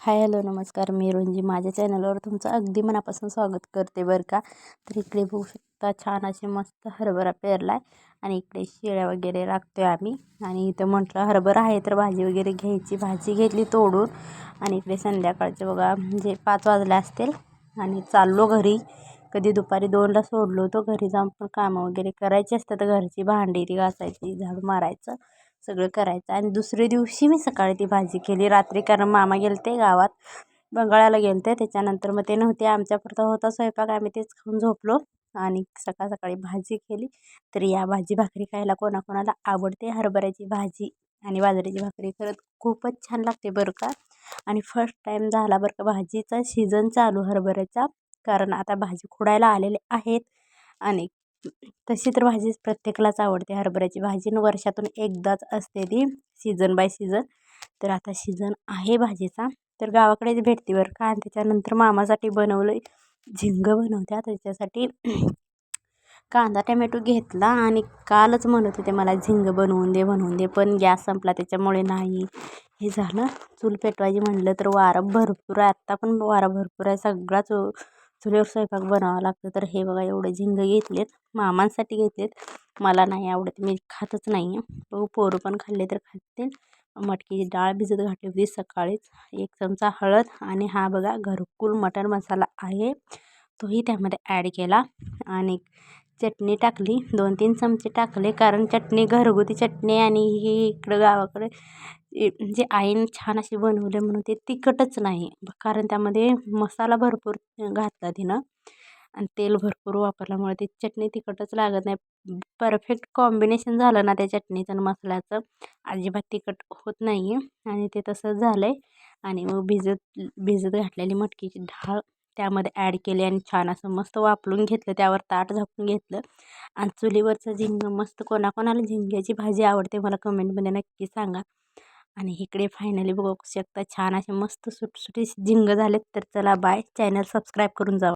Hi hello नमस्कार. मी रुंजी. माझ्या चॅनलवर तुमचं अगदी मनापासून स्वागत करते बरं का. तर इकडे बघू शकता छान असे मस्त हरभरा पेरला आहे आणि इकडे शेळ्या वगैरे राखतो आहे आम्ही. आणि इथं म्हटलं हरभरा आहे तर भाजी वगैरे घ्यायची. भाजी घेतली तोडून आणि इकडे संध्याकाळचे बघा म्हणजे पाच वाजले असतील आणि चाललो घरी. कधी दुपारी दोनला सोडलो होतो. घरी जाऊन पण कामं वगैरे करायची असतात. घरची भांडी ती घासायची झाडू मारायचं. सगळं करायचं. आणि दुसऱ्या दिवशी मी सकाळी ती भाजी केली. रात्री कारण मामा गेले ते गावात. बंगाळ्याला गेले ते त्याच्यानंतर मग ते नव्हते. आमच्यापुरता होता स्वयंपाक. आम्ही तेच खाऊन झोपलो. आणि सकाळ सकाळी भाजी केली. तर या भाजी भाकरी खायला कोणाकोणाला आवडते? हरभऱ्याची भाजी आणि बाजरीची भाकरी. खरंच खूपच छान लागते बरं का? आणि फर्स्ट टाईम झाला बरं का भाजीचा सीझन चालू हरभऱ्याचा. कारण आता भाजी खुडायला आलेले आहेत. आणि तशी तर भाजी प्रत्येकालाच आवडते हरभऱ्याची भाजी. वर्षातून एकदाच असते ती सीझन बाय सीझन तर आता सीझन आहे भाजीचा. तर गावाकडेच भेटते बरं का. आणि त्याच्यानंतर मामासाठी बनवलं झिंग बनवत्या त्याच्यासाठी कांदा टमॅटो घेतला आणि कालच म्हणत होते मला झिंग बनवून दे बनवून दे. पण गॅस संपला त्याच्यामुळे नाही. हे झालं. चूल पेटवायची म्हणलं तर वारं भरपूर आहे. आत्ता पण वारं भरपूर आहे. सगळाच चुलीवर स्वयंपाक बनावं लागतं. तर हे बघा एवढे झिंग घेतलेत. मामांसाठी घेतलेत. मला नाही आवडत. मी खातच नाही आहे बघू पोरं पण खाल्ले तर खातील. मटकीची डाळ भिजत घातली होती सकाळीच. एक चमचा हळद आणि हा बघा घरकुल मटण मसाला आहे. तोही त्यामध्ये ॲड केला. आणि चटणी टाकली. दोन तीन चमचे टाकले. कारण चटणी घरगुती चटणी आणि ही इकडं गावाकडे जे म्हणजे आईने छान अशी बनवले म्हणून ते तिखटच नाही. कारण त्यामध्ये मसाला भरपूर घातला तिनं. आणि तेल भरपूर वापरल्यामुळे ती चटणी तिखटच लागत नाही. परफेक्ट कॉम्बिनेशन झालं ना त्या चटणीचं आणि मसाल्याचं. अजिबात तिखट होत नाही. आहे आणि ते तसंच झालं आहे आणि मग भिजत भिजत घातलेली मटकीची डाळ त्यामध्ये ॲड केले आणि छान असं मस्त वापरून घेतलं त्यावर ताट झाकून घेतलं. आणि चुलीवरचं झिंग मस्त कोणाकोणाला झिंग्याची भाजी आवडते मला कमेंटमध्ये नक्की सांगा. आणि इकडे फायनली बघू शकता छान असे मस्त सुटसुटी झिंग झालेत तर चला बाय चॅनल सबस्क्राईब करून जावा.